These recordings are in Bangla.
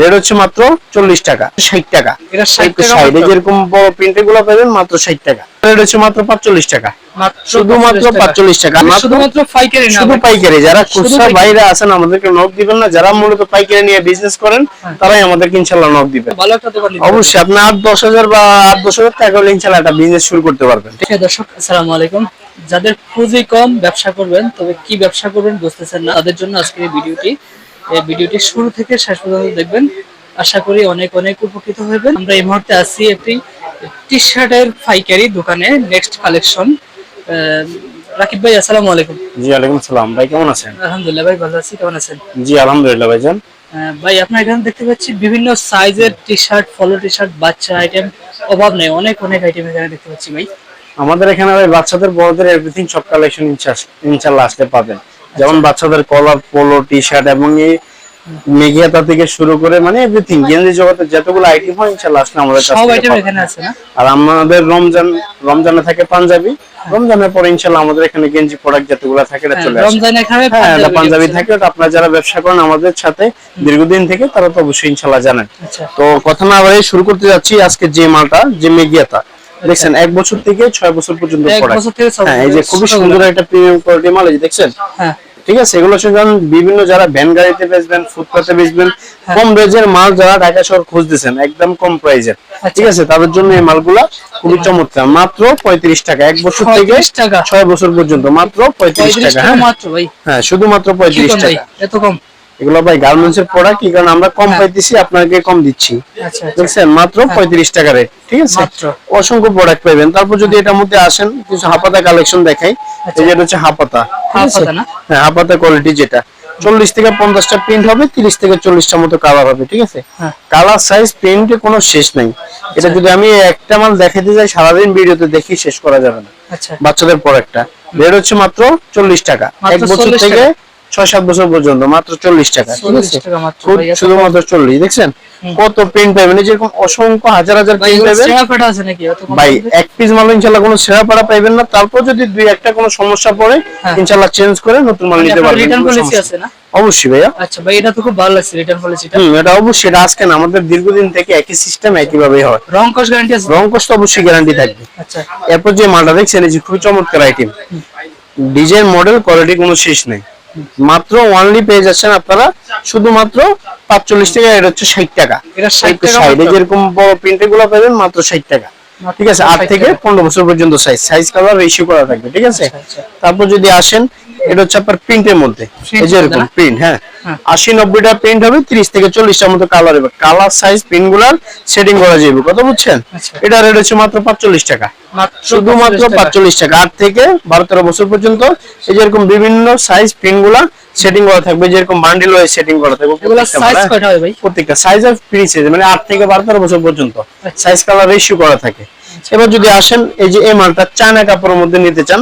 রেট হচ্ছে মাত্র চল্লিশ টাকা ষাট টাকা। এটা 60 একটু টাকা সাইডে যেরকম বড় প্রিন্টেরগুলো পাবেন মাত্র ষাট টাকা। রেট হচ্ছে মাত্র পাঁচচল্লিশ টাকা। শুধুমাত্র পাঁচচল্লিশ টাকা। শুধুমাত্র পাইকারি শুধু পাইকারি। যারা খুচরা পাইকারি। আছেন আমাদেরকে নক দিবেন না। যারা মূলত পাইকারি নিয়ে বিজনেস করেন হ্যাঁ। তারাই আমাদেরকে ইনশাল্লাহ নক দিবেন। অবশ্যই আপনি আট দশ হাজার বা আট দশ হাজার টাকা হলে ইনশাল্লাহ একটা বিজনেস শুরু করতে পারবেন। প্রিয় দর্শক আসসালামু আলাইকুম। যাদের পুঁজি কম ব্যবসা করবেন তবে কি ব্যবসা করবেন বুঝতেছেন না। তাদের জন্য আজকের এই ভিডিওটি এই ভিডিওটি শুরু থেকে শেষ পর্যন্ত দেখবেন। আশা করি অনেক অনেক উপকৃত হবেন। আমরা এই মুহূর্তে আছি একটি টি শার্টের পাইকারি দোকানে নেক্সট কালেকশন রাকিব ভাই আসসালামু আলাইকুম। জি ওয়ালাইকুম সালাম। ভাই কেমন আছেন? আলহামদুলিল্লাহ ভাই ভালো আছি। কেমন আছেন? জি আলহামদুলিল্লাহ ভাইজান ভাই আপনার এখানে দেখতে পাচ্ছি বিভিন্ন সাইজের T shirt polo T shirt বাচ্চা আইটেম অভাব নেই অনেক অনেক আইটেম এখানে দেখতে পাচ্ছি ভাই। আমাদের এখানে ভাই বাচ্চাদের বড়দের এভরিথিং সব কালেকশন ইনশাল্লাহ আসলে পাবেন। যেমন বাচ্চাদের কলার পোলো টি শার্ট এবং এই মেঘিয়াতা থেকে শুরু করে মানে এভরিথিং গেঞ্জি জগতে যতগুলো আইটেম হয় ইনশাল্লাহ আসলে আমাদের কাছ সব আইটেম এখানে আছে না? আর আমাদের রমজান রমজানে থাকে পাঞ্জাবি। রমজানের পরে ইনশাল্লাহ আমাদের এখানে গেঞ্জি প্রোডাক্ট যতগুলো থাকে এটা হ্যাঁ, চলে আসে। রমজান এখানে হ্যাঁ এটা পাঞ্জাবি থাকে ওটা আপনারা যারা ব্যবসা করেন আমাদের সাথে দীর্ঘদিন থেকে তারা তো অবশ্যই ইনশাল্লাহ জানেন। আচ্ছা। তো কথা না বাড়িয়ে শুরু করতে যাচ্ছি আজকে যে মালটা যে মেগিয়াতা দেখছেন এক বছর থেকে ছয় বছর পর্যন্ত প্রোডাক্ট হ্যাঁ এই যে খুবই সুন্দর একটা প্রিমিয়াম কোয়ালিটি মাল এই দেখছেন? হ্যাঁ। ঠিক আছে? এগুলো যেমন বিভিন্ন যারা ভ্যান গাড়িতে বেচবেন ফুটপাতে বেচবেন হ্যাঁ। কম রেঞ্জের মাল যারা ঢাকা শহর খুঁজতেছেন একদম কম প্রাইজের আচ্ছা। ঠিক আছে? তাদের জন্য এই মালগুলা খুবই চমৎকার। মাত্র পঁয়ত্রিশ টাকা এক বছর থেকে 35 টাকা। ছয় বছর পর্যন্ত। মাত্র পঁয়ত্রিশ টাকা হ্যাঁ? হ্যাঁ শুধুমাত্র পঁয়ত্রিশ টাকা। এত কম? এগুলো ভাই গার্মেন্টস এর প্রোডাক্ট কারণ আমরা কম হ্যাঁ। পাইতেছি আপনাকে কম দিচ্ছি। আচ্ছা আচ্ছা। দেখছেন মাত্র পঁয়ত্রিশ টাকা রেট ঠিক আছে? অসংখ্য প্রোডাক্ট পাবেন তারপর যদি এটার মধ্যে আসেন কিছু হাপাতা কালেকশন দেখাই। এই যেটা হচ্ছে হাপাতা? হ্যাঁ হাপাতা কোয়ালিটি যেটা। চল্লিশ থেকে পঞ্চাশটা প্রিন্ট হবে তিরিশ থেকে চল্লিশটা মতো কালার হবে ঠিক আছে? হ্যাঁ। কালার সাইজ প্রিন্টে কোনো শেষ নাই। এটা যদি আমি একটা মাল দেখাতে যাই সারাদিন ভিডিওতে দেখি শেষ করা যাবে না। আচ্ছা। বাচ্চাদের প্রোডাক্টটা রেট হচ্ছে মাত্র চল্লিশ টাকা। এক বছর থেকে ছয় সাত বছর পর্যন্ত মাত্র চল্লিশ টাকা ঠিক আছে? খুব শুধুমাত্র চল্লিশ দেখছেন? কত প্রিন্ট পাবেন? যেরকম অসংখ্য হাজার হাজার ভাই প্রিন্ট পাবেন। ভাই এক পিস মাল ইনশাল্লাহ কোনো সেরা পাড়া পাইবেন না। তারপর যদি দুই একটা কোনো সমস্যা পড়ে হ্যাঁ। ইনশাল্লাহ চেঞ্জ করে নতুন মাল নিতে পারবেন। রিটার্ন পলিসি আছে না? অবশ্যই ভাইয়া। আচ্ছা ভাই এটা তো খুব ভালো লাগছে রিটার্ন পলিসিটা হুম এটা অবশ্যই এটা আজকে না আমাদের দীর্ঘদিন থেকে একই সিস্টেম একই ভাবেই হয়। রং কস গ্যারান্টি আছে? রং কষ্ট অবশ্যই গ্যারান্টি থাকবে। আচ্ছা। এরপর যে মালটা দেখছেন এই যে খুবই চমৎকার আইটেম ডিজাইন মডেল কোয়ালিটি কোনো শেষ নেই। মাত্র ওয়ানলি পেয়ে যাচ্ছেন আপনারা শুধুমাত্র পাঁচচল্লিশ টাকা এটা হচ্ছে ষাট টাকা। এটা 60 সাইডে যেরকম বড় প্রিন্টেরগুলো পাবেন মাত্র ষাট টাকা। ঠিক আছে? আট থেকে পনেরো বছর পর্যন্ত সাইজ সাইজ কালার রেশিও করা থাকবে ঠিক আছে? আচ্ছা, আচ্ছা। তারপর যদি আসেন এটা হচ্ছে আপনার প্রিন্টের মধ্যে। এই যে এরকম প্রিন্ট হ্যাঁ। হ্যাঁ। আশি নব্বইটা প্রিন্ট হবে তিরিশ থেকে চল্লিশটার মতো কালার হবে। কালার সাইজ প্রিন্টগুলার সেটিং করা যাবে কত বুঝছেন? আচ্ছা। এটা রেট হচ্ছে মাত্র পাঁচচল্লিশ টাকা। শুধুমাত্র পাঁচচল্লিশ টাকা। আট থেকে বারো তেরো বছর পর্যন্ত এই যেরকম বিভিন্ন সাইজ প্রিন্টগুলা সেটিং করা থাকবে যেরকম বান্ডিল ওয়াইজ সেটিং করা থাকবে প্রত্যেকটা সাইজ হ্যাঁ। হয় আর ফ্রি সাইজ মানে আট থেকে বারো তেরো বছর পর্যন্ত। আচ্ছা। সাইজ কালার রেশিও করা থাকে। এবার যদি আসেন এই যে এই মালটা চায়না কাপড়ের মধ্যে নিতে চান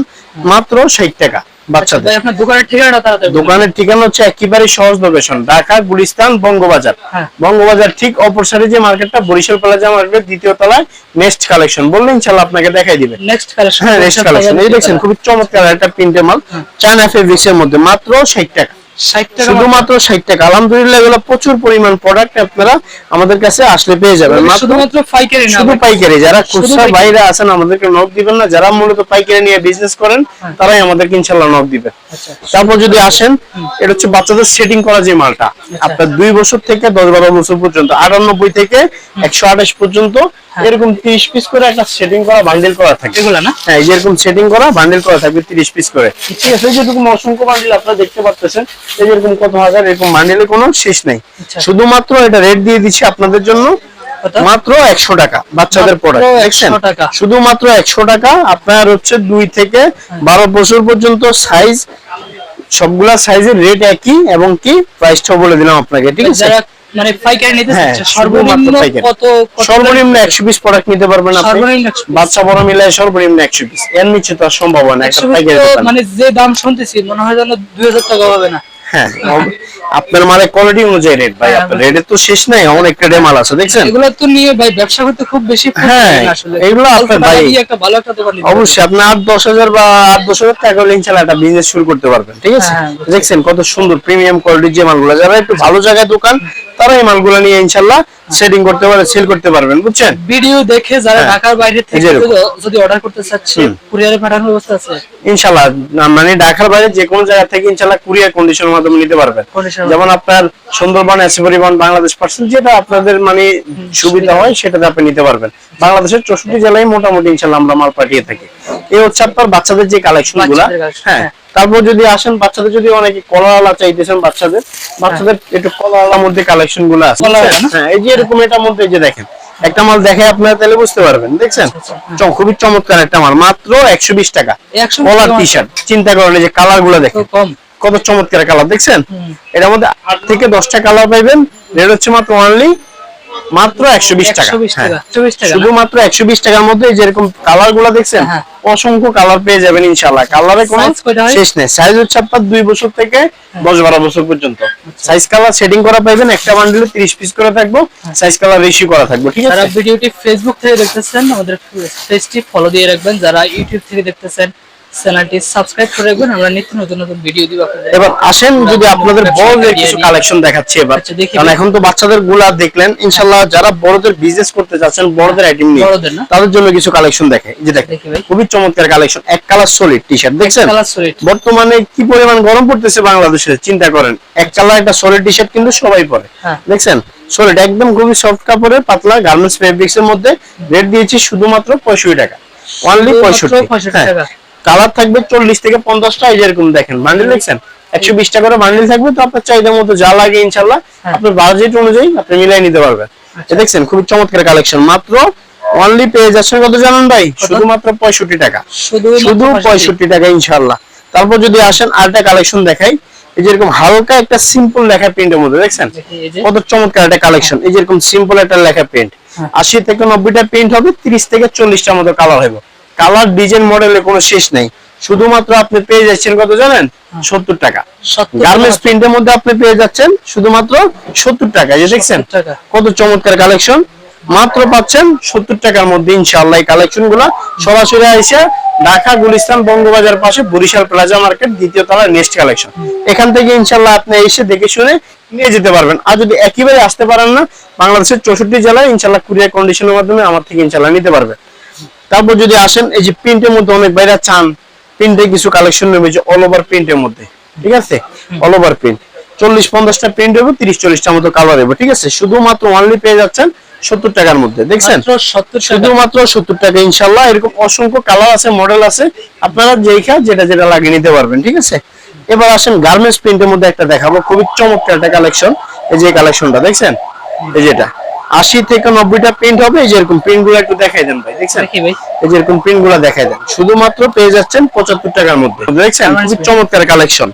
মাত্র ষাট টাকা। আচ্ছা, বাচ্চাদের। আপনার দোকানের ঠিকানাটা তাড়াতাড়ি দোকানের ঠিকানা হচ্ছে একেবারে সহজ লোকেশন ঢাকা গুলিস্তান বঙ্গবাজার। হ্যাঁ। বঙ্গবাজার ঠিক অপর সাইডে যে মার্কেটটা বরিশাল প্লাজা মার্কেট দ্বিতীয় তলায় নেক্সট কালেকশন বললে আপনাকে দেখাই দিবে। নেক্সট কালেকশন হ্যাঁ নেক্সট কালেকশন এই দেখছেন খুবই চমৎকার একটা মাল। চায়না এর মধ্যে মাত্র ষাট 60 টাকা। শুধুমাত্র ষাট টাকা। আলহামদুলিল্লাহ এগুলো প্রচুর পরিমাণ প্রোডাক্ট আপনারা আমাদের কাছে আসলে পেয়ে যাবেন। মাত্র। মাত্র শুধুমাত্র পাইকারি শুধু পাইকারি। যারা খুচরা বাইরে আছেন আমাদেরকে নক দিবেন না। যারা মূলত পাইকারি নিয়ে বিজনেস করেন তারাই আমাদেরকে ইনশাল্লাহ নক দিবে। আচ্ছা তারপর যদি আসেন এটা হচ্ছে বাচ্চাদের সেটিং করা যে মালটা আপনার দুই বছর থেকে দশ বারো বছর পর্যন্ত আটানব্বই থেকে একশো আঠাশ পর্যন্ত এরকম তিরিশ পিস করে একটা সেটিং করা বান্ডেল করা থাকে। এগুলা না? হ্যাঁ যেরকম সেটিং করা বান্ডেল করা থাকবে তিরিশ পিস করে। ঠিক আছে যেরকম অসংখ্য বান্ডেল আপনারা দেখতে পাচ্ছেন এই যেরকম কত হাজার এরকম কোনো শেষ নেই। আচ্ছা। শুধুমাত্র এটা রেট দিয়ে দিচ্ছি আপনাদের জন্য মাত্র একশো টাকা বাচ্চাদের প্রোডাক্ট দেখছেন? শুধুমাত্র একশো টাকা আপনার হচ্ছে দুই থেকে বারো বছর পর্যন্ত সাইজ সবগুলা সাইজের রেট একই এবং কি প্রাইসটাও বলে দিলাম আপনাকে ঠিক আছে? মানে পাইকারি নিতে হ্যাঁ, সর্বনিম্ন কত কত সর্বনিম্ন একশো পিস প্রোডাক্ট নিতে পারবেন আপনি। সর্বনিম্ন 100 piece। বাচ্চা বড় মিলায় সর্বনিম্ন একশো পিস এর নিচে তো আর সম্ভব না একটা পাইকারি মানে যে দাম শুনতেছি মনে হয় যেন দুই হাজার টাকা হবে না। হ্যাঁ আপনার মানে কোয়ালিটি অনুযায়ী রেট ভাই হ্যাঁ, আপনার রেটের তো শেষ নাই অনেক রেটে মাল আছে দেখছেন? এগুলো তো নিয়ে ভাই ব্যবসা করতে খুব বেশি হ্যাঁ, এগুলো আপনার ভাই- একটা ভালো একটা দোকান অবশ্যই আপনি আট দশ হাজার বা আট দশ হাজার টাকা হলে ইনশাল্লাহ একটা বিজনেস শুরু করতে পারবেন ঠিক আছে? হ্যাঁ, দেখছেন কত সুন্দর প্রিমিয়াম কোয়ালিটির যে মালগুলো যারা একটু ভালো জায়গায় দোকান তারা এই মালগুলো নিয়ে ইনশাল্লাহ সেটিং করতে পারে সেল করতে পারবেন বুঝছেন? ভিডিও দেখে যারা হ্যাঁ। ঢাকার বাইরে থেকে যদি- অর্ডার করতে চাচ্ছে কুরিয়ারে পাঠানোর ব্যবস্থা আছে? ইনশাল্লাহ না- মানে ঢাকার বাইরে যে কোনো জায়গা থেকে ইনশাল্লাহ কুরিয়ার কন্ডিশনের মাধ্যমে নিতে পারবেন। যেমন আপনার সুন্দরবন এসে পরিবহন বাংলাদেশ পার্সেল যেটা আপনাদের মানে সুবিধা হয় সেটাতে আপনি নিতে পারবেন। বাংলাদেশের চৌষট্টি জেলায় মোটামুটি ইনশাল্লাহ আমরা মাল পাঠিয়ে থাকি। এই হচ্ছে আপনার বাচ্চাদের যে কালেকশনগুলা হ্যাঁ। হ্যাঁ। তারপর যদি আসেন বাচ্চাদের যদি অনেকে কলাওয়ালা চাইতেছেন বাচ্চাদের বাচ্চাদের একটু কলাওয়ালার মধ্যে কালেকশনগুলো আছে। হ্যাঁ এই যে এরকম এটার মধ্যে এই যে দেখেন একটা মাল দেখে আপনারা তাহলে বুঝতে পারবেন দেখছেন? আচ্ছা, খুবই চমৎকার একটা মাল মাত্র একশো বিশ টাকা। কলার টি শার্ট চিন্তা করেন যে কালারগুলো দেখেন। কত চমৎকার কালার দেখছেন? এটার মধ্যে আট থেকে দশটা কালার পাইবেন রেট হচ্ছে মাত্র অনলি মাত্র একশো বিশ টাকা। 120 হ্যাঁ। টাকা, 120 টাকা না? শুধুমাত্র একশো বিশ টাকার মধ্যে যেরকম কালারগুলো দেখছেন হ্যাঁ। অসংখ্য কালার পেয়ে যাবেন ইনশাল্লাহ কালারে কোনো হয়? শেষ নেই। সাইজ হচ্ছে আপনার দুই বছর থেকে দশ বারো বছর পর্যন্ত। সাইজ কালার সেটিং করা পাইবেন একটা বান্ডিলে তিরিশ পিস করে থাকব সাইজ কালার রেশি করা থাকব ঠিক আছে? ভিডিওটি ফেসবুক থেকে দেখতেছেন আমাদের পেজটি ফলো দিয়ে রাখবেন। যারা ইউটিউব থেকে দেখতেছেন চ্যানেলটি সাবস্ক্রাইব করে রাখবেন আমরা নিত্য নতুন নতুন ভিডিও দিব আপনাদের। এবার আসেন যদি আপনাদের বড়দের কিছু কালেকশন দেখাচ্ছি এবার। আচ্ছা, কারণ এখন তো বাচ্চাদেরগুলা দেখলেন ইনশাল্লাহ যারা বড়দের বিজনেস করতে চাচ্ছেন বড়দের আইটেম নিয়ে বড়দের না? তাদের জন্য কিছু কালেকশন দেখে। এই যে দেখেন খুবই চমৎকার কালেকশন এক কালার সলিড টি শার্ট দেখছেন? কালার সলিড বর্তমানে কি পরিমাণ গরম পড়তেছে বাংলাদেশে চিন্তা করেন। এক কালার একটা সলিড টি শার্ট কিন্তু সবাই পরে হ্যাঁ। দেখছেন? সলিড একদম খুবই সফট কাপড়ের পাতলা গার্মেন্টস ফেব্রিক্স এর মধ্যে রেট দিয়েছি শুধুমাত্র পঁয়ষট্টি টাকা। অনলি শুধুমাত্র 65 টাকা। কালার থাকবে চল্লিশ থেকে পঞ্চাশটা এই যেরকম দেখেন বান্ডিল দেখছেন? একশো বিশ টাকা করে বান্ডিল থাকবে তো আপনার চাহিদা মতো যা লাগে ইনশাল্লাহ হ্যাঁ। আপনার বাজেট অনুযায়ী আপনি মিলাই নিতে পারবেন। আচ্ছা। দেখছেন খুবই চমৎকার কালেকশন মাত্র অনলি পেয়ে যাচ্ছেন কত জানেন ভাই? শুধুমাত্র পঁয়ষট্টি টাকা। শুধু পঁয়ষট্টি। টাকা ইনশাল্লাহ। তারপর যদি আসেন আরেকটা কালেকশন দেখাই এই যেরকম হালকা একটা সিম্পল লেখা প্রিন্টের মধ্যে দেখছেন? কত চমৎকার একটা কালেকশন এই যেরকম সিম্পল একটা লেখা প্রিন্ট হ্যাঁ। আশি থেকে নব্বইটা প্রিন্ট হবে তিরিশ থেকে চল্লিশটার মতো কালার হবে কালার ডিজাইন মডেলের কোনো শেষ নেই। শুধুমাত্র আপনি পেয়ে যাচ্ছেন কত জানেন? সত্তর টাকা। গার্মেন্টস। প্রিন্টের মধ্যে আপনি পেয়ে যাচ্ছেন শুধুমাত্র সত্তর টাকা। যে দেখছেন কত চমৎকার কালেকশন মাত্র পাচ্ছেন সত্তর টাকার মধ্যে ইনশাআল্লাহ এই কালেকশনগুলা সরাসরি এসে ঢাকা গুলিস্তান বঙ্গবাজার পাশে বরিশাল প্লাজা মার্কেট দ্বিতীয় তলা নেক্সট কালেকশন এখান থেকে ইনশাল্লাহ আপনি এসে দেখে শুনে নিয়ে যেতে পারবেন। আর যদি একেবারে আসতে পারেন না বাংলাদেশের চৌষট্টি জেলায় ইনশাল্লাহ কুরিয়ার কন্ডিশনের মাধ্যমে আমার থেকে ইনশাল্লাহ নিতে পারবে। তারপর যদি আসেন এই যে প্রিন্টের মধ্যে অনেক বাইরা চান প্রিন্টে কিছু কালেকশন নেবে যে অল ওভার প্রিন্টের মধ্যে। ঠিক আছে? অল ওভার প্রিন্ট চল্লিশ পঞ্চাশটা প্রিন্ট হবে তিরিশ চল্লিশটা মতো কালার হবে ঠিক আছে? শুধুমাত্র অনলি পেয়ে যাচ্ছেন সত্তর টাকার মধ্যে দেখছেন? মাত্র 70 টাকা। শুধুমাত্র সত্তর টাকা ইনশাল্লাহ এরকম অসংখ্য কালার আছে মডেল আছে। আপনারা যেইখা যেটা যেটা লাগিয়ে নিতে পারবেন ঠিক আছে? এবার আসেন গার্মেন্টস প্রিন্টের মধ্যে একটা দেখাবো। খুবই চমৎকার একটা কালেকশন এই যে কালেকশনটা দেখছেন? এই যেটা। আশি থেকে নব্বইটা প্রিন্ট হবে এই যে এরকম প্রিন্টগুলো একটু দেখাই দেন ভাই দেখছেন? এই যে এরকম প্রিন্টগুলো দেখাই দেন। শুধুমাত্র পেয়ে যাচ্ছেন পঁচাত্তর টাকার মধ্যে। দেখছেন? খুবই চমৎকার কালেকশন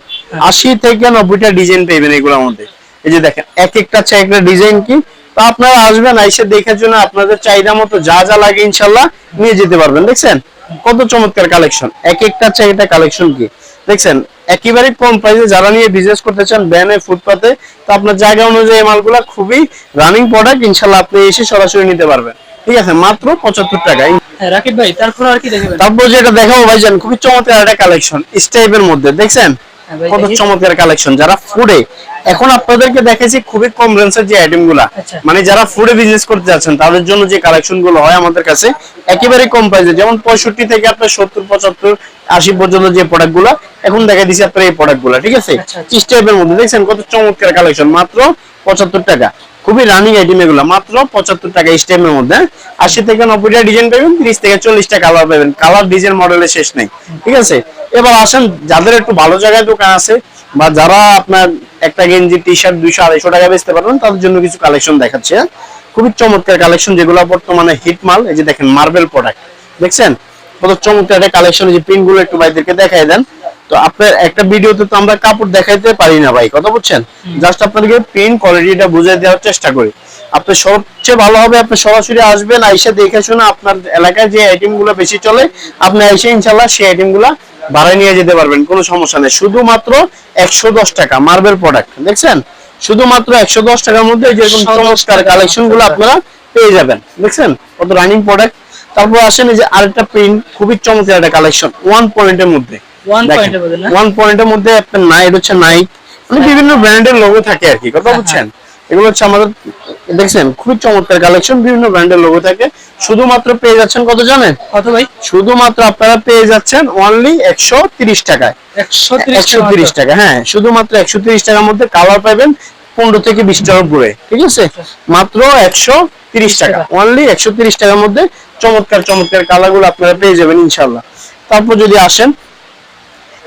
আশি থেকে নব্বইটা ডিজাইন পেবেন এগুলোর মধ্যে। এই যে দেখেন এক একটা চাই একটা ডিজাইন কি? তো আপনারা আসবেন আইসে দেখার জন্য আপনাদের চাহিদা মতো যা যা লাগে ইনশাল্লাহ নিয়ে যেতে পারবেন। দেখছেন? কত চমৎকার কালেকশন এক একটা চাই একটা কালেকশন কি? দেখছেন একেবারে কম প্রাইসে যারা নিয়ে বিজনেস করতে চান ব্যানে ফুটপাতে তো আপনার জায়গা অনুযায়ী মালগুলা খুবই রানিং প্রোডাক্ট ইনশাল্লাহ আপনি এসে সরাসরি নিতে পারবেন। ঠিক আছে মাত্র পঁচাত্তর টাকায়। হ্যাঁ রাকিব ভাই তারপর আর কি দেখবেন? তারপর যেটা দেখাবো ভাইজান খুবই চমৎকার একটা কালেকশন স্টাইপের মধ্যে দেখছেন? কত দেখি। চমৎকার কালেকশন যারা ফুডে এখন আপনাদেরকে খুবই কম রেঞ্জের যে আইটেমগুলা। আচ্ছা। মানে যারা ফুডে বিজনেস করতে যাচ্ছেন তাদের জন্য যে কালেকশনগুলো হয় আমাদের কাছে একেবারে কম প্রাইসে যেমন পঁয়ষট্টি থেকে আপনার সত্তর পঁচাত্তর আশি পর্যন্ত যে প্রোডাক্টগুলা এখন দেখা দিচ্ছি আপনার এই প্রোডাক্টগুলা ঠিক আছে? আচ্ছা, টাইপের মধ্যে। দেখছেন কত চমৎকার কালেকশন মাত্র পঁচাত্তর টাকা। খুবই রানিং আইটেম এগুলো, মাত্র পঁচাত্তর টাকা স্টেমের মধ্যে। আশি থেকে নব্বইটা ডিজাইন পাবেন, তিরিশ থেকে চল্লিশটা কালার পাবেন। কালার ডিজাইন মডেলের শেষ নেই, ঠিক আছে? এবার আসেন, যাদের একটু ভালো জায়গায় দোকান আছে বা যারা আপনার একটা গেঞ্জি টি শার্ট দুইশো আড়াইশো টাকা বেচতে পারবেন, তাদের জন্য কিছু কালেকশন দেখাচ্ছে হ্যাঁ? খুবই চমৎকার কালেকশন যেগুলো বর্তমানে হিট মাল, এই যে দেখেন মার্বেল প্রোডাক্ট দেখছেন? কত চমৎকার একটা কালেকশন যে প্রিন্টগুলো একটু ভাইদেরকে দেখাই দেন। তো আপনার একটা ভিডিওতে তো আমরা কাপড় দেখাইতে পারি না ভাই কথা বুঝছেন? জাস্ট আপনাদেরকে প্রিন্ট কোয়ালিটিটা বুঝিয়ে দেওয়ার চেষ্টা করি। আপনি সবচেয়ে ভালো হবে আপনি সরাসরি আসবেন আইসা দেখে শুনে আপনার এলাকায় যে আইটেমগুলো বেশি চলে আপনি আইসা ইনশাল্লাহ সেই আইটেমগুলা ভাড়ায় নিয়ে যেতে পারবেন কোনো সমস্যা নেই। শুধুমাত্র একশো দশ টাকা মার্বেল প্রোডাক্ট দেখছেন? শুধুমাত্র একশো দশ টাকার মধ্যে যেরকম 110 চমৎকার টাকা। কালেকশনগুলো আপনারা পেয়ে যাবেন দেখছেন? কত রানিং প্রোডাক্ট তারপর আসেন এই যে আরেকটা প্রিন্ট খুবই চমৎকার একটা কালেকশন ওয়ান পয়েন্টের মধ্যে। ওয়ান পয়েন্টের মধ্যে আপনার নাইট হচ্ছে নাইক মানে বিভিন্ন ব্র্যান্ডের লোগো থাকে আর কি কথা হ্যাঁ, বুঝছেন? এগুলো হচ্ছে আমাদের দেখছেন খুবই চমৎকার কালেকশন বিভিন্ন ব্র্যান্ডের লোগো থাকে। শুধুমাত্র পেয়ে যাচ্ছেন কত জানেন? কত ভাই? শুধুমাত্র আপনারা পেয়ে যাচ্ছেন অনলি একশো তিরিশ টাকায়। একশো তিরিশ টাকা হ্যাঁ শুধুমাত্র একশো তিরিশ টাকার মধ্যে কালার পাবেন পনেরো থেকে বিশ টাকার উপরে ঠিক আছে? মাত্র একশো তিরিশ টাকা টাকা। অনলি একশো তিরিশ টাকার মধ্যে চমৎকার চমৎকার কালারগুলো আপনারা পেয়ে যাবেন ইনশাল্লাহ তারপর যদি আসেন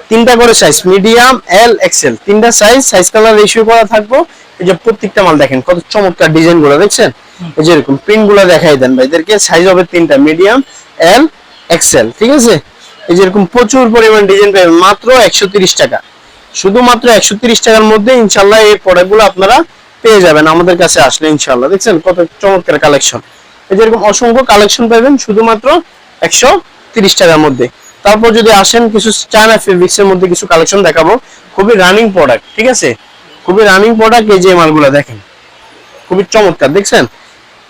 তিনটা করে সাইজ মিডিয়াম এল এক্সেল তিনটা সাইজ সাইজ কালার রেশিও করা থাকব। এই যে প্রত্যেকটা মাল দেখেন, কত চমৎকার ডিজাইনগুলো, দেখছেন? এই যে এরকম প্রিন্টগুলো দেখাই দেন ভাইদেরকে সাইজ হবে তিনটা মিডিয়াম এল এক্সেল ঠিক আছে? এই যে এরকম প্রচুর পরিমাণ ডিজাইন পাবেন, মাত্র একশো টাকা। শুধুমাত্র একশো তিরিশ টাকার মধ্যে ইনশাল্লাহ এই প্রোডাক্টগুলো আপনারা পেয়ে যাবেন আমাদের কাছে আসলে ইনশাল্লাহ দেখছেন? কত চমৎকার কালেকশন এই যে এরকম অসংখ্য কালেকশন পাবেন, শুধুমাত্র একশো তিরিশ টাকার মধ্যে। তারপর যদি আসেন কিছু চায়না ফেব্রিক্স এর মধ্যে কিছু কালেকশন দেখাবো। খুবই রানিং প্রোডাক্ট ঠিক আছে? খুবই রানিং প্রোডাক্ট এই যে মালগুলো দেখেন। খুবই চমৎকার, দেখছেন?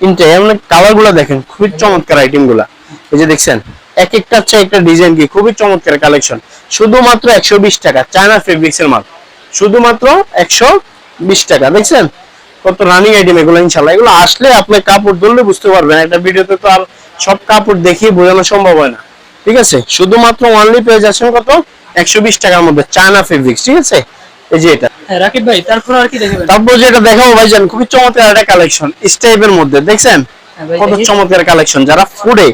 ইনটে এমন কালারগুলো দেখেন, খুবই চমৎকার আইটেমগুলা। এই যে দেখছেন, এক একটা চেয়ে একটা ডিজাইন কি, খুবই চমৎকার কালেকশন শুধুমাত্র একশো বিশ টাকা চায়না ফেব্রিক্স এর মাল। শুধুমাত্র একশো বিশ টাকা, দেখছেন? কত রানিং আইটেম এগুলো ইনশাল্লাহ এগুলো আসলে আপনি কাপড় ধরলে বুঝতে পারবেন। একটা ভিডিওতে তো আর সব কাপড় দেখিয়ে বোঝানো সম্ভব হয় না। ঠিক আছে? শুধুমাত্র অনলি পেয়ে যাচ্ছেন কত? একশো বিশ টাকার মধ্যে চায়না ফেব্রিক্স ঠিক আছে? এই যে এটা। হ্যাঁ রাকিব ভাই তারপর আর কি দেখাবেন? তারপর যেটা দেখাবো ভাইজান খুবই চমৎকার একটা কালেকশন স্টাইপের মধ্যে দেখছেন? হ্যাঁ কত চমৎকার কালেকশন যারা ফুডে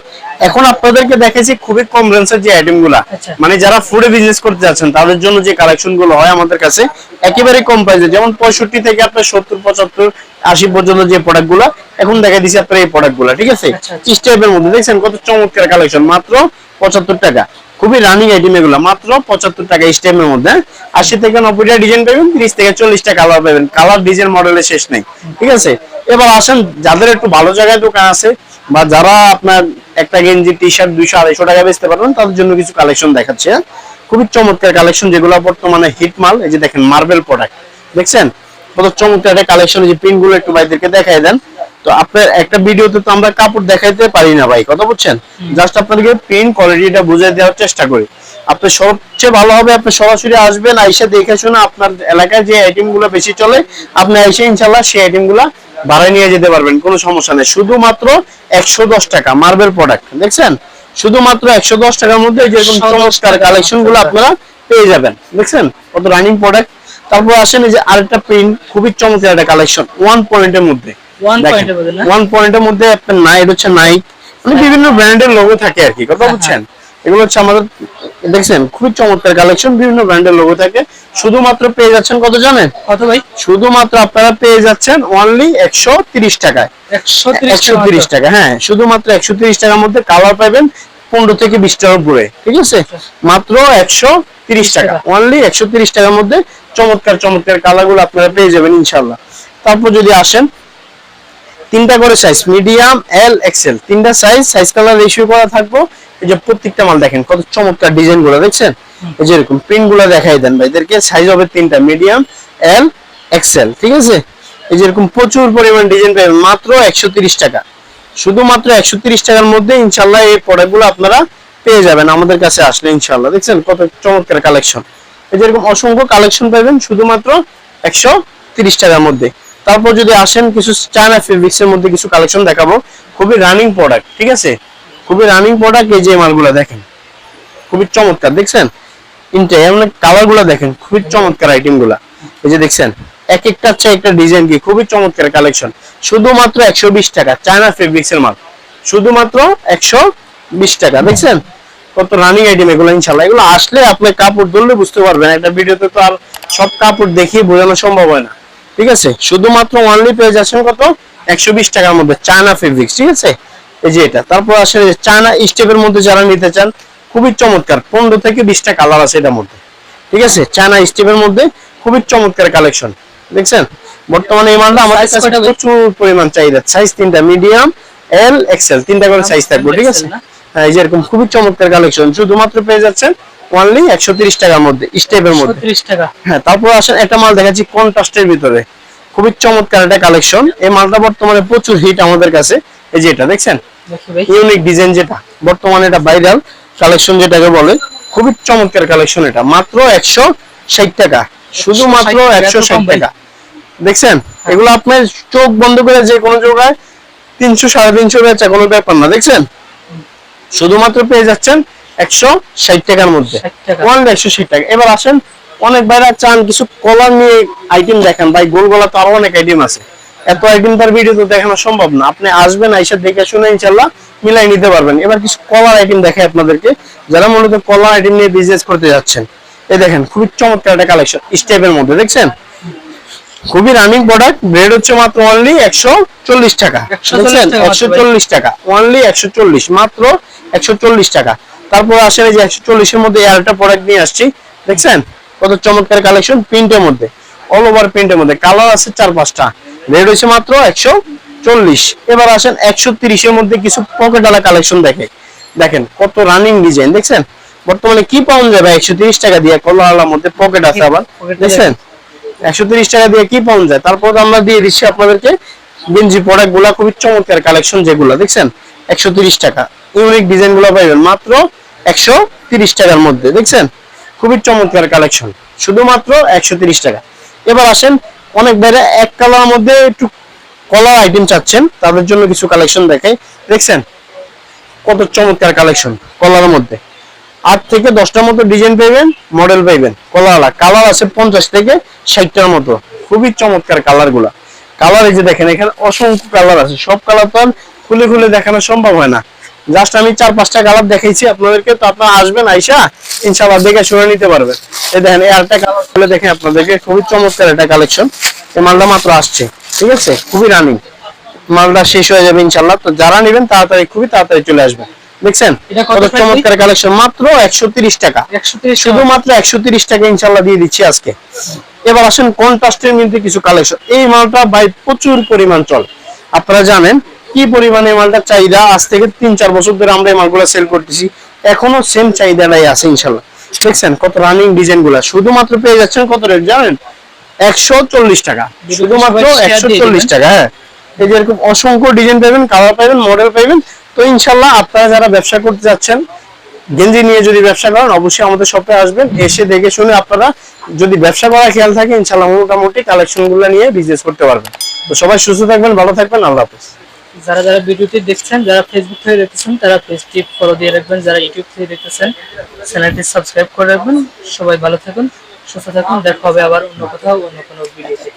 এখন আপনাদেরকে দেখেছি খুবই কম রেঞ্জের যে আইটেমগুলা। আচ্ছা। মানে যারা ফুডে বিজনেস করতে যাচ্ছেন তাদের জন্য যে কালেকশনগুলো হয় আমাদের কাছে একেবারে কম প্রাইসে যেমন পঁয়ষট্টি থেকে আপনার সত্তর পঁচাত্তর আশি পর্যন্ত যে প্রোডাক্টগুলা এখন দেখা দিচ্ছি আপনার এই প্রোডাক্টগুলা ঠিক আছে? আচ্ছা, আচ্ছা। স্টাইপের মধ্যে দেখছেন কত চমৎকার কালেকশন মাত্র পঁচাত্তর টাকা। খুবই রানিং আইটেম এগুলো, মাত্র পঁচাত্তর টাকা স্টেমের মধ্যে। আশি থেকে নব্বইটা ডিজাইন পাবেন, তিরিশ থেকে চল্লিশটা কালার পাবেন। কালার ডিজাইন মডেলের শেষ নেই, ঠিক আছে? এবার আসেন, যাদের একটু ভালো জায়গায় দোকান আছে বা যারা আপনার একটা গেঞ্জি টি শার্ট দুইশো আড়াইশো টাকা বেচতে পারবেন, তাদের জন্য কিছু কালেকশন দেখাচ্ছে হ্যাঁ? খুবই চমৎকার কালেকশন যেগুলো বর্তমানে হিট মাল, এই যে দেখেন মার্বেল প্রোডাক্ট দেখছেন? কত চমৎকার একটা কালেকশন এই যে প্রিন্টগুলো একটু ভাইদেরকে দেখাই দেন। তো আপনার একটা ভিডিওতে তো আমরা কাপড় দেখাইতে পারি না ভাই কথা বুঝছেন? জাস্ট আপনাদেরকে প্রিন্ট কোয়ালিটিটা বুঝিয়ে দেওয়ার চেষ্টা করি। আপনি সবচেয়ে ভালো হবে আপনি সরাসরি আসবেন আইসা দেখে শুনে আপনার এলাকায় যে আইটেমগুলো বেশি চলে আপনি আইসা ইনশাল্লাহ সেই আইটেমগুলা ভাড়ায় নিয়ে যেতে পারবেন কোনো সমস্যা নেই। শুধুমাত্র একশো দশ টাকা মার্বেল প্রোডাক্ট দেখছেন? শুধুমাত্র একশো দশ টাকার মধ্যে যেরকম 110 চমৎকার টাকা। কালেকশনগুলো আপনারা পেয়ে যাবেন দেখছেন? কত রানিং প্রোডাক্ট তারপর আসেন এই যে আরেকটা প্রিন্ট খুবই চমৎকার একটা কালেকশন ওয়ান পয়েন্টের মধ্যে। ওয়ান পয়েন্টের মধ্যে আপনার নাইট হচ্ছে মানে বিভিন্ন ব্র্যান্ডের লোগো থাকে আর কি কথা হ্যাঁ, বুঝছেন? এগুলো হচ্ছে আমাদের দেখছেন খুবই চমৎকার কালেকশন বিভিন্ন ব্র্যান্ডের লোগো থাকে। শুধুমাত্র পেয়ে যাচ্ছেন কত জানেন? কত ভাই? শুধুমাত্র আপনারা পেয়ে যাচ্ছেন অনলি একশো তিরিশ টাকায়। একশো তিরিশ টাকা হ্যাঁ শুধুমাত্র একশো তিরিশ টাকার মধ্যে কালার পাবেন পনেরো থেকে বিশ টাকার উপরে ঠিক আছে? মাত্র একশো তিরিশ টাকা। অনলি একশো তিরিশ টাকার মধ্যে চমৎকার চমৎকার কালারগুলো আপনারা পেয়ে যাবেন ইনশাল্লাহ তারপর যদি আসেন তিনটা করে সাইজ মিডিয়াম এল এক্সেল তিনটা সাইজ সাইজ কালার রেশিও করা থাকব। এই যে প্রত্যেকটা মাল দেখেন কত চমৎকার ডিজাইনগুলো দেখছেন? এই যে এরকম প্রিন্টগুলো দেখাই দেন ভাইদেরকে সাইজ হবে তিনটা মিডিয়াম এল এক্সেল ঠিক আছে? এই যে এরকম প্রচুর পরিমাণ ডিজাইন পাবেন মাত্র একশো তিরিশ টাকা। শুধুমাত্র একশো তিরিশ টাকার মধ্যে ইনশাল্লাহ এই প্রোডাক্টগুলো আপনারা পেয়ে যাবেন আমাদের কাছে আসলে ইনশাল্লাহ। দেখছেন কত চমৎকার কালেকশন এই যে এরকম অসংখ্য কালেকশন পাবেন শুধুমাত্র একশো তিরিশ টাকার মধ্যে। তারপর যদি আসেন, কিছু চায়না ফেব্রিক্স এর মধ্যে কিছু কালেকশন দেখাবো। খুবই রানিং প্রোডাক্ট ঠিক আছে? খুবই রানিং প্রোডাক্ট এই যে মালগুলো দেখেন। খুবই চমৎকার, দেখছেন? ইনটে এমন কালারগুলো দেখেন, খুবই চমৎকার আইটেমগুলা। এই যে দেখছেন, এক একটা চেয়ে একটা ডিজাইন কি, খুবই চমৎকার কালেকশন শুধুমাত্র একশো বিশ টাকা চায়না ফেব্রিক্স এর মাল। শুধুমাত্র একশো বিশ টাকা, দেখছেন? কত রানিং আইটেম এগুলো ইনশাল্লাহ এগুলো আসলে আপনি কাপড় ধরলে বুঝতে পারবেন। একটা ভিডিওতে তো আর সব কাপড় দেখিয়ে বোঝানো সম্ভব হয় না। ঠিক আছে? শুধুমাত্র অনলি পেয়ে যাচ্ছেন কত? একশো বিশ টাকার মধ্যে চায়না ফেব্রিক্স ঠিক আছে? এই যে এটা। তারপর আসলে চায়না স্টেপের মধ্যে যারা নিতে চান খুবই চমৎকার পনেরো থেকে বিশটা কালার আছে এটার মধ্যে। ঠিক আছে? চায়না স্টিপের মধ্যে খুবই চমৎকার কালেকশন দেখছেন? বর্তমানে এই মালটা আমাদের কাছে প্রচুর পরিমাণ চাহিদা। সাইজ তিনটা মিডিয়াম এল এক্সেল তিনটা করে সাইজ থাকবে ঠিক আছে? হ্যাঁ এই যে এরকম খুবই চমৎকার কালেকশন শুধুমাত্র পেয়ে যাচ্ছেন অনলি একশো তিরিশ টাকার মধ্যে স্টেপের মধ্যে। টাকা। হ্যাঁ তারপর আসেন একটা মাল দেখাচ্ছি কন্ট্রাস্টের ভিতরে। খুবই চমৎকার একটা কালেকশন এই মালটা বর্তমানে প্রচুর হিট আমাদের কাছে। এই যে এটা দেখছেন? ইউনিক ডিজাইন যেটা। বর্তমানে এটা ভাইরাল কালেকশন যেটাকে বলে। খুবই চমৎকার কালেকশন এটা। মাত্র একশো ষাট টাকা। শুধুমাত্র 160 একশো এত ষাট টাকা। দেখছেন? এগুলো আপনার চোখ বন্ধ করে যে কোনো জায়গায় তিনশো সাড়ে তিনশো বেচা কোনো ব্যাপার না। দেখছেন? শুধুমাত্র পেয়ে যাচ্ছেন একশো ষাট টাকার মধ্যে। 60 ওয়ান একশো ষাট টাকা। এবার আসেন অনেক ভাইরা চান কিছু কলার নিয়ে আইটেম দেখেন। ভাই গোল গলা তো আরও অনেক আইটেম আছে। এত আইটেম তার ভিডিও তো দেখানো সম্ভব না। আপনি আসবেন আইসা দেখে শুনে ইনশাল্লাহ মিলাই নিতে পারবেন। এবার কিছু কলার আইটেম দেখাই আপনাদেরকে। যারা মূলত কলার আইটেম নিয়ে বিজনেস করতে যাচ্ছেন এই দেখেন খুবই চমৎকার একটা কালেকশন স্টেপের মধ্যে দেখছেন? খুবই রানিং প্রোডাক্ট ব্রেড হচ্ছে মাত্র অনলি একশো চল্লিশ টাকা 140 দেখছেন? টাকা মাত্র একশো চল্লিশ টাকা অনলি একশো চল্লিশ মাত্র একশো চল্লিশ টাকা। তারপর আসেন এই যে একশো চল্লিশের মধ্যে আরেকটা প্রোডাক্ট নিয়ে আসছি। দেখছেন? কত চমৎকার কালেকশন প্রিন্টের মধ্যে। অল ওভার প্রিন্টের মধ্যে। কালার আছে চার পাঁচটা। রেড হয়েছে মাত্র একশো চল্লিশ। এবার আসেন একশো তিরিশের মধ্যে কিছু পকেট আলা কালেকশন দেখে। দেখেন কত রানিং ডিজাইন দেখছেন? বর্তমানে কি পাওয়া যাবে একশো তিরিশ টাকা দিয়ে কলার আলার মধ্যে পকেট আছে আবার। দেখছেন? একশো তিরিশ টাকা দিয়ে কি পাওয়া যায়? তারপর আমরা দিয়ে দিচ্ছি আপনাদেরকে গেঞ্জি প্রোডাক্টগুলা খুবই চমৎকার কালেকশন যেগুলো। দেখছেন? একশো তিরিশ টাকা। ইউনিক ডিজাইনগুলো পাইবেন। মাত্র একশো টাকার মধ্যে, দেখছেন? খুবই চমৎকার কালেকশন শুধুমাত্র একশো টাকা। এবার আসেন, অনেক বাইরে এক কালার মধ্যে একটু কলার আইটেম চাচ্ছেন, তাদের জন্য কিছু কালেকশন দেখাই। দেখছেন? কত চমৎকার কালেকশন কলার মধ্যে। আট থেকে দশটার মতো ডিজাইন পাইবেন মডেল পাইবেন কলাওয়ালা কালার আছে পঞ্চাশ থেকে ষাটটার মতো। খুবই চমৎকার কালারগুলা। কালার এই যে দেখেন, এখানে অসংখ্য কালার আছে। সব কালার তো আর খুলে খুলে দেখানো সম্ভব হয় না। জাস্ট আমি চার পাঁচটা কালার দেখাইছি আপনাদেরকে তো আপনারা আসবেন আইসা ইনশাআল্লাহ দেখে শুনে নিতে পারবেন। এই দেখেন এই আরেকটা কালার খুলে দেখেন আপনাদেরকে খুবই চমৎকার একটা কালেকশন এই মালটা মাত্র আসছে ঠিক আছে? খুবই রানিং মালটা শেষ হয়ে যাবে ইনশাআল্লাহ। তো যারা নেবেন তাড়াতাড়ি খুবই তাড়াতাড়ি চলে আসবেন। দেখছেন? এটা কত চমৎকার কালেকশন মাত্র একশো তিরিশ টাকা। শুধুমাত্র একশো তিরিশ টাকা ইনশাল্লাহ দিয়ে দিচ্ছি আজকে। এবার আসেন কন্ট্রাস্টের মধ্যে কিছু কালেকশন এই মালটা ভাই প্রচুর পরিমাণ চল। আপনারা জানেন কি পরিমাণে মালটা চাহিদা? আজ থেকে তিন চার বছর ধরে আমরা এই মালগুলো সেল করতেছি। এখনও সেম চাহিদাটাই আছে ইনশাল্লাহ। দেখছেন কত রানিং ডিজাইনগুলা। শুধুমাত্র পেয়ে যাচ্ছেন কত রেট জানেন? একশো চল্লিশ টাকা। শুধুমাত্র একশো চল্লিশ। টাকা হ্যাঁ। এই যে এরকম অসংখ্য ডিজাইন পাবেন কালার পাবেন মডেল পাবেন। তো ইনশাল্লাহ আপনারা যারা ব্যবসা করতে যাচ্ছেন গেঞ্জি নিয়ে যদি ব্যবসা করেন অবশ্যই আমাদের শপে আসবেন। এসে দেখে শুনে আপনারা যদি ব্যবসা করার খেয়াল থাকে ইনশাল্লাহ মোটামুটি কালেকশনগুলো নিয়ে বিজনেস করতে পারবেন। তো সবাই সুস্থ থাকবেন ভালো থাকবেন। আল্লাহ হাফেজ। যারা যারা ভিডিওটি দেখছেন, যারা ফেসবুক থেকে দেখতেছেন, তারা পেজটি ফলো দিয়ে রাখবেন। যারা ইউটিউব থেকে দেখতেছেন চ্যানেলটি সাবস্ক্রাইব করে রাখবেন। সবাই ভালো থাকুন, সুস্থ থাকুন। দেখা হবে আবার অন্য কোথাও, অন্য কোনো ভিডিওতে